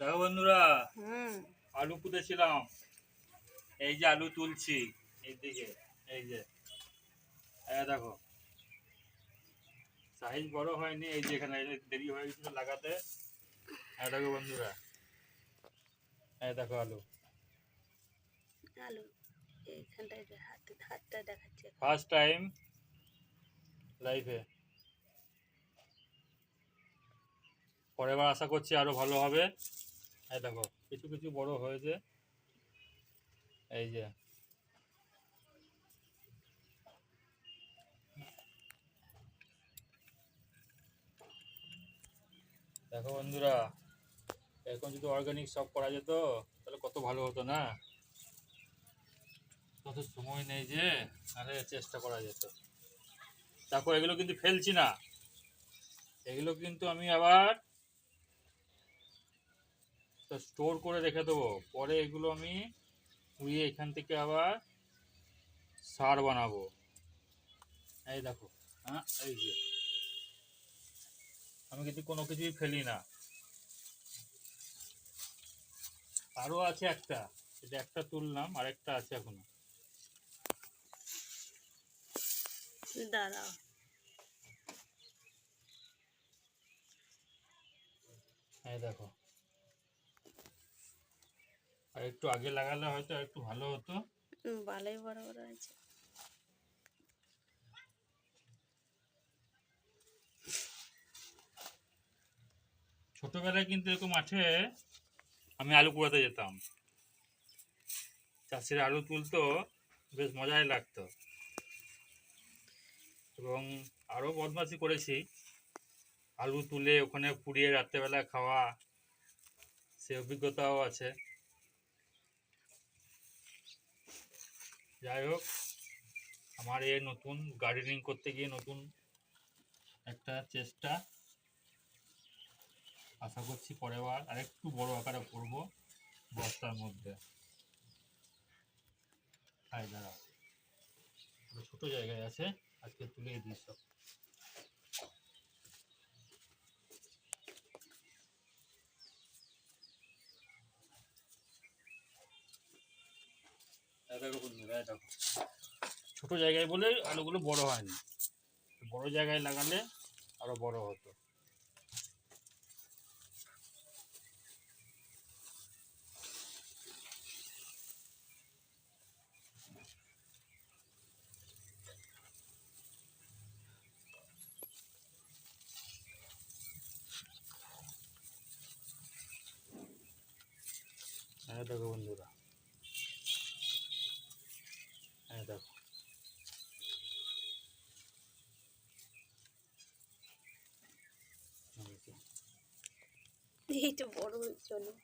দেখো বন্ধুরা আলু পুঁতেছিলাম। এই যে আলু তুলছি এই দিকে এই যে দেখো। সাইজ বড় হয়নি এই যে এখানে দেরি হয়ে গেছিল লাগাতে। এই দেখো বন্ধুরা এই দেখো আলু। আলু এইখানটায় হাতে হাতটা দেখাচ্ছে। ফার্স্ট টাইম লাইফে পরের বার আশা করছি আরও ভালো হবে। এই দেখো, কিছু কিছু বড় হয়েছে। এই যে। দেখো বন্ধুরা এখন যদি অর্গানিক সব করা যেত, তাহলে কত ভালো হতো না? কত সময় নেই যে, আরে চেষ্টা করা যেত। দেখো এগুলো কিন্তু ফেলছি না। এগুলো কিন্তু আমি আবার স্টোর করে রেখে দেবো। পরে এগুলো আমি উড়িয়ে এখান থেকে আবার সার বানাবো। এই দেখো হ্যাঁ এই যে। আমি কিন্তু কোনো কিছুই ফেলি না। আরও আছে একটা এটা একটা তুললাম আর একটা আছে এখনও। দাঁড়াও। এই দেখো। আর একটু আগে লাগালে হয়তো একটু ভালো হতো। ভালোই বড় বড় আছে ছোটবেলায় কিন্তু এরকম মাঠে আমি আলু কুড়াতে যেতাম। চাষিরা আলু তুলতো বেশ মজাই লাগতো। এবং আরও বদমাশি করেছি। আলু তুলে ওখানে পুড়িয়ে রাত্রেবেলা খাওয়া সে অভিজ্ঞতাও আছে। যাই হোক, আমার এই নতুন গার্ডেনিং করতে গিয়ে নতুন একটা চেষ্টা। আশা করছি পরের বার আরেকটু বড় আকারে করব বস্তার মধ্যে। হাই দাঁড়া। ছোট জায়গায় আছে, আজকে তুলে সব। ছোট জায়গায় বলে আলুগুলো বড় হয়নি। বড় জায়গায় লাগালে আরও বড় হতো। হ্যাঁ দেখো বন্ধুরা হ্যাঁ দেখো এই যে। এইটা বড় অনেক।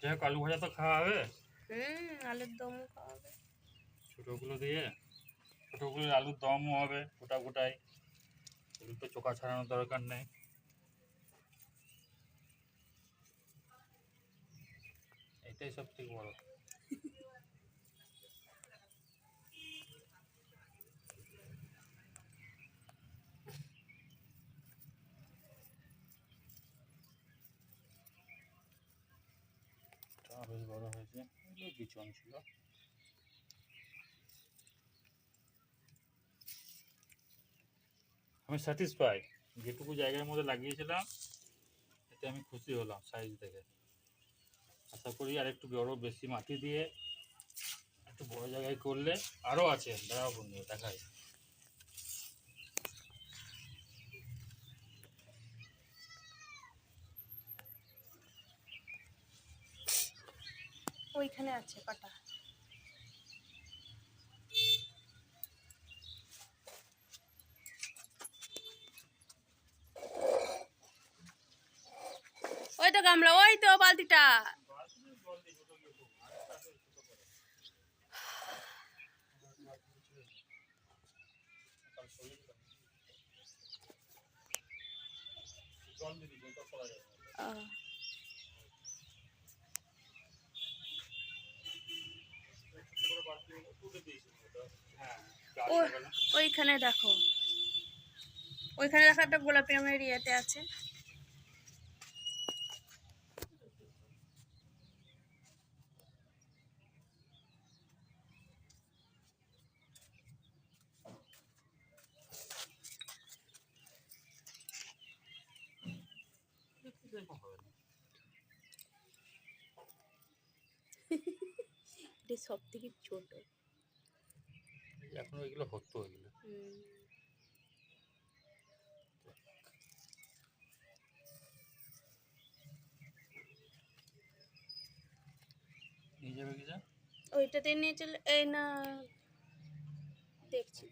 যাই আলু ভাজা তো খাওয়া হবে। হুম আলুর দম খাওয়াবে ছোটোগুলো দিয়ে ছোটোগুলো আলুর দমও হবে গোটা গোটাই। এগুলো তো চোখা ছাড়ানোর দরকার নেই। এটাই সব থেকে বড় তা বেশ বড় হয়েছে বিচন ছিল আমি স্যাটিসফাই যেটুকু জায়গার মধ্যে লাগিয়েছিলাম, এতে আমি খুশি হলাম সাইজ দেখে আশা করি আর একটু বড়, বেশি মাটি দিয়ে, একটু বড় জায়গায় করলে আরও আছে দাঁড়াও বন্ধু দেখাই। ওইখানে আছে কটা। ওই তো গামলা ওই তো বালতিটা। যাবে আহ, ছোট করে বালতি তুলে দিয়েছি হ্যাঁ গাছ ও ওইখানে দেখো। ওইখানে দেখো একটা গোলাপি রঙের ইয়েতে আছে। এটা সব থেকে ছোট। এখন ওইগুলো হতো ওইগুলো। নিয়ে যাবে কি যা? ওইটাতে নিয়ে চলে এই না দেখছি।